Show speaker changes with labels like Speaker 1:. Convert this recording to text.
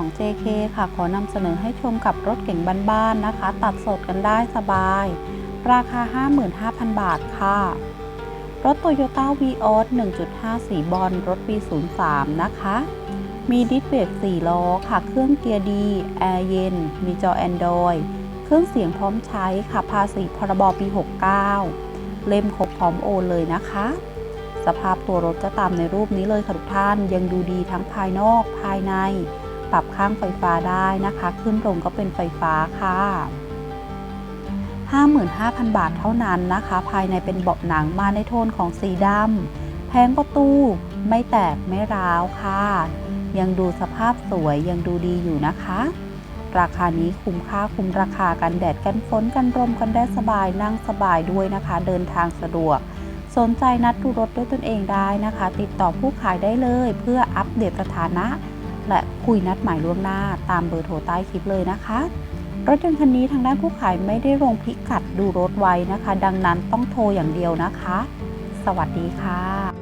Speaker 1: 2 JK ค่ะ ขอนำเสนอให้ชมกับรถเก๋งบ้านๆนะคะ ตัดสดกันได้สบาย ราคา 55,000 บาทค่ะ รถ Toyota Vios 1.5 สีบอลรถปี 03 นะคะ มีดิสเบรก4ล้อค่ะ เครื่องเกียร์ดี แอร์เย็น มีจอ Android เครื่องเสียงพร้อมใช้ค่ะ ภาษีพรบปี 69 เล่มครบพร้อมโอนเลยนะคะสภาพตัวรถก็ตามในรูปนี้เลยค่ะทุกท่านยังดูดีทั้งภายนอกภายใน ปรับข้างไฟฟ้าได้นะคะ ขึ้นลงก็เป็นไฟฟ้าค่ะ 55,000 บาทเท่านั้นนะคะ ภายในเป็นเบาะหนังมาในโทนของสีดำแผงประตูไม่แตกไม่ร้าวค่ะ ยังดูสภาพสวยยังดูดีอยู่นะคะ ราคานี้คุ้มค่าคุ้มราคากันแดดกันฝนกันลมกันได้สบายนั่งสบายด้วยนะคะ เดินทางสะดวกสนใจนัดดูรถด้วยตนเองได้นะคะ ติดต่อผู้ขายได้เลย เพื่ออัปเดตสถานะ และคุยนัดหมายล่วงหน้าตามเบอร์โทรใต้คลิปเลยนะคะ รถยนต์คันนี้ทางด้านผู้ขายไม่ได้ลงพิกัดดูรถไว้นะคะ ดังนั้นต้องโทรอย่างเดียวนะคะ สวัสดีค่ะ